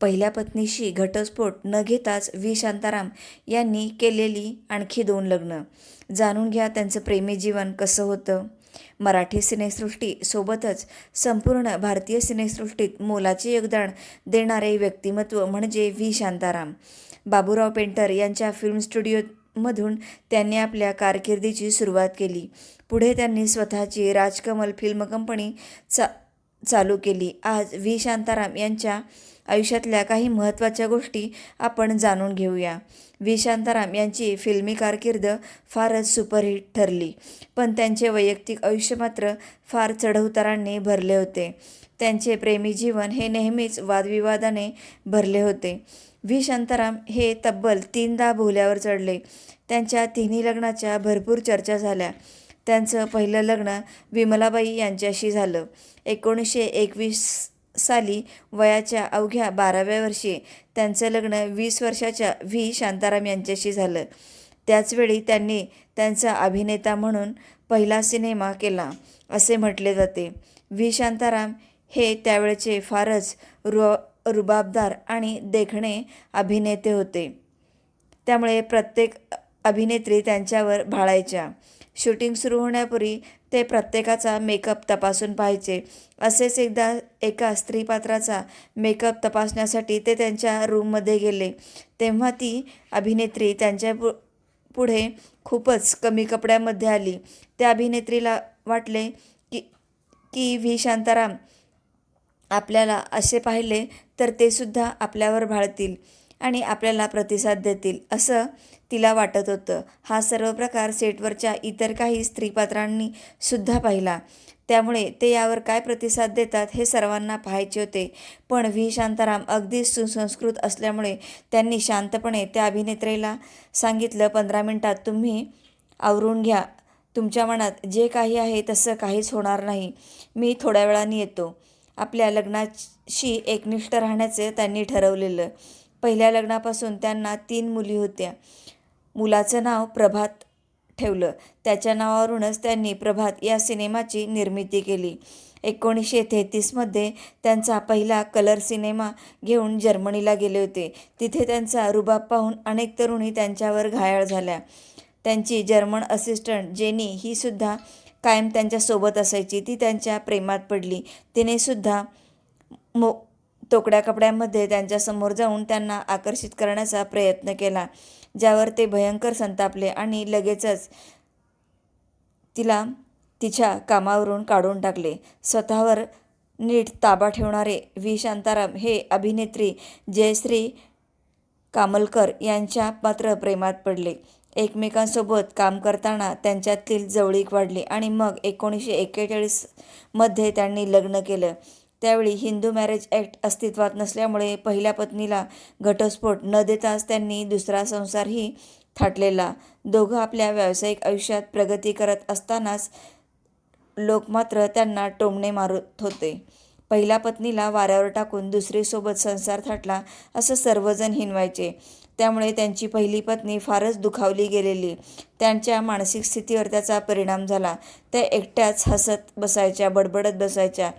पहिल्या पत्नीशी घटस्फोट न घेताच व्ही. शांताराम यांनी केलेली आणखी दोन लग्न. जाणून घ्या त्यांचं प्रेमी जीवन कसं होतं. मराठी सिनेसृष्टी सोबतच संपूर्ण भारतीय सिनेसृष्टीत मोलाचे योगदान देणारे व्यक्तिमत्व म्हणजे व्ही. शांताराम. बाबूराव पेंटर यांच्या फिल्म स्टुडिओमधून त्यांनी आपल्या कारकिर्दीची सुरुवात केली. पुढे त्यांनी स्वतःची राजकमल फिल्म कंपनी चा चालू केली. आज व्ही. शांताराम यांच्या आयुष्यातल्या काही महत्त्वाच्या गोष्टी आपण जाणून घेऊया. व्ही. शांताराम यांची फिल्मी कारकीर्द फारच सुपरहिट ठरली पण त्यांचे वैयक्तिक आयुष्य मात्र फार चढउतारांनी भरले होते. त्यांचे प्रेमी जीवन हे नेहमीच वादविवादाने भरले होते. व्ही. शांताराम हे तब्बल तीनदा भोवल्यावर चढले. त्यांच्या तिन्ही लग्नाच्या भरपूर चर्चा झाल्या. त्यांचं पहिलं लग्न विमलाबाई यांच्याशी झालं. एकोणीसशे एकवीस साली वयाच्या अवघ्या बाराव्या वर्षी त्यांचं लग्न वीस वर्षाच्या व्ही. शांताराम यांच्याशी झालं. त्याचवेळी त्यांनी त्यांचा अभिनेता म्हणून पहिला सिनेमा केला असे म्हटले जाते. व्ही. शांताराम हे त्यावेळचे फारच रु रुबाबदार आणि देखणे अभिनेते होते. त्यामुळे प्रत्येक अभिनेत्री त्यांच्यावर भाळायच्या. शूटिंग सुरू होण्यापूर्वी ते प्रत्येकाचा मेकअप तपासून पाहायचे. असेच एकदा एका स्त्रीपात्राचा मेकअप तपासण्यासाठी ते त्यांच्या रूममध्ये गेले. तेव्हा ती अभिनेत्री त्यांच्या पु पुढे खूपच कमी कपड्यामध्ये आली. त्या अभिनेत्रीला वाटले की की व्ही. शांताराम आपल्याला असे पाहिले तर ते सुद्धा आपल्यावर भाळतील. आणि आपल्याला प्रतिसाद देतील असं तिला वाटत होतं. हा सर्व प्रकार सेटवरच्या इतर काही स्त्रीपात्रांनी सुद्धा पाहिला. त्यामुळे ते यावर काय प्रतिसाद देतात हे सर्वांना पाहायचे होते. पण व्ही. शांताराम अगदीच सुसंस्कृत असल्यामुळे त्यांनी शांतपणे त्या अभिनेत्रीला सांगितलं पंधरा मिनटात तुम्ही आवरून घ्या. तुमच्या मनात जे काही आहे तसं काहीच होणार नाही. मी थोड्या वेळाने येतो. आपल्या लग्नाशी एकनिष्ठ राहण्याचे त्यांनी ठरवलेलं. पहिल्या लग्नापासून त्यांना तीन मुली होत्या. मुलाचं नाव प्रभात ठेवलं. त्याच्या नावावरूनच त्यांनी प्रभात या सिनेमाची निर्मिती केली. एकोणीसशे तेहतीसमध्ये त्यांचा पहिला कलर सिनेमा घेऊन जर्मनीला गेले होते. तिथे त्यांचा रुबाब पाहून अनेक तरुणी त्यांच्यावर घायाळ झाल्या. त्यांची जर्मन असिस्टंट जेनी ही सुद्धा कायम त्यांच्यासोबत असायची. ती त्यांच्या प्रेमात पडली. तिने सुद्धा मो तोकड्या कपड्यांमध्ये त्यांच्यासमोर जाऊन त्यांना आकर्षित करण्याचा प्रयत्न केला ज्यावर ते भयंकर संतापले आणि लगेचच तिला तिच्या कामावरून काढून टाकले. स्वतःवर नीट ताबा ठेवणारे व्ही. शांताराम हे अभिनेत्री जयश्री कामलकर यांच्या मात्र प्रेमात पडले. एकमेकांसोबत काम करताना त्यांच्यातील जवळीक वाढली आणि मग एकोणीसशे एक्केचाळीसमध्ये त्यांनी लग्न केलं. त्यावेळी हिंदू मॅरेज ॲक्ट अस्तित्वात नसल्यामुळे पहिल्या पत्नीला घटस्फोट न देताच त्यांनी दुसरा संसारही थाटलेला. दोघं आपल्या व्यावसायिक आयुष्यात प्रगती करत असतानाच लोक मात्र त्यांना टोमणे मारत होते. पहिल्या पत्नीला वाऱ्यावर टाकून दुसरीसोबत संसार थाटला असं सर्वजण हिनवायचे. त्यामुळे त्यांची पहिली पत्नी फारच दुखावली गेलेली. त्यांच्या मानसिक स्थितीवर त्याचा परिणाम झाला. त्या एकट्याच हसत बसायच्या बडबडत बसायच्या.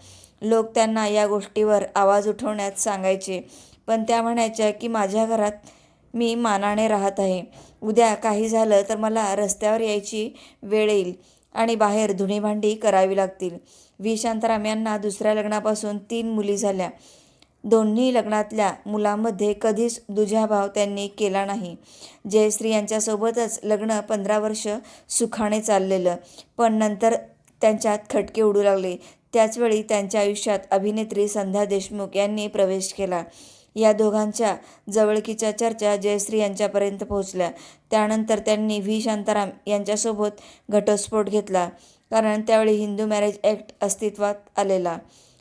लोक त्यांना या गोष्टीवर आवाज उठवण्यात सांगायचे. पण त्या म्हणायच्या की माझ्या घरात मी मानाने राहत आहे. उद्या काही झालं तर मला रस्त्यावर यायची वेळ येईल आणि बाहेर धुणीभांडी करावी लागतील व्ही शांताराम यांना दुसऱ्या लग्नापासून तीन मुली झाल्या. दोन्ही लग्नातल्या मुलांमध्ये कधीच दुजाभाव त्यांनी केला नाही. जयश्री यांच्यासोबतच लग्न पंधरा वर्ष सुखाने चाललेलं पण नंतर त्यांच्यात खटके उडू लागले. त्याचवेळी त्यांच्या आयुष्यात अभिनेत्री संध्या देशमुख यांनी प्रवेश केला. या दोघांच्या जवळकीच्या चर्चा जयश्री यांच्यापर्यंत पोहोचल्या. त्यानंतर त्यांनी व्ही. शांताराम यांच्यासोबत घटस्फोट घेतला कारण त्यावेळी हिंदू मॅरेज ॲक्ट अस्तित्वात आलेला.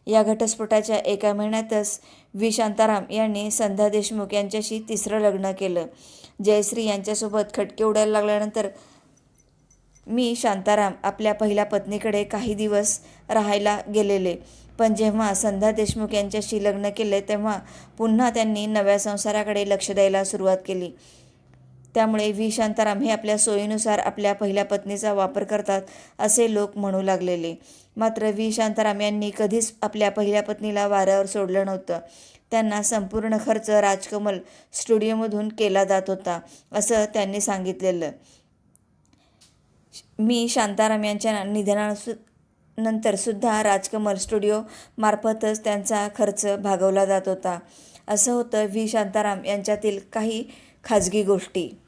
या घटस्फोटाच्या एका महिन्यातच व्ही. शांताराम यांनी संध्या देशमुख यांच्याशी तिसरं लग्न केलं. जयश्री यांच्यासोबत खटके उडायला लागल्यानंतर मी शांताराम आपल्या पहिल्या पत्नीकडे काही दिवस राहायला गेलेले. पण जेव्हा संध्या देशमुख यांच्याशी लग्न केले तेव्हा पुन्हा त्यांनी नव्या संसाराकडे लक्ष द्यायला सुरुवात केली. त्यामुळे व्ही. शांताराम हे आपल्या सोयीनुसार आपल्या पहिल्या पत्नीचा वापर करतात असे लोक म्हणू लागलेले. मात्र व्ही. शांताराम यांनी कधीच आपल्या पहिल्या पत्नीला वाऱ्यावर सोडलं नव्हतं. त्यांना संपूर्ण खर्च राजकमल स्टुडिओमधून केला जात होता असं त्यांनी सांगितलेलं. मी शांताराम यांच्या निधनासु नंतर सुद्धा राजकमल स्टुडिओ मार्फतच त्यांचा खर्च भागवला जात होता. असं होतं व्ही. शांताराम यांच्यातील काही खाजगी गोष्टी.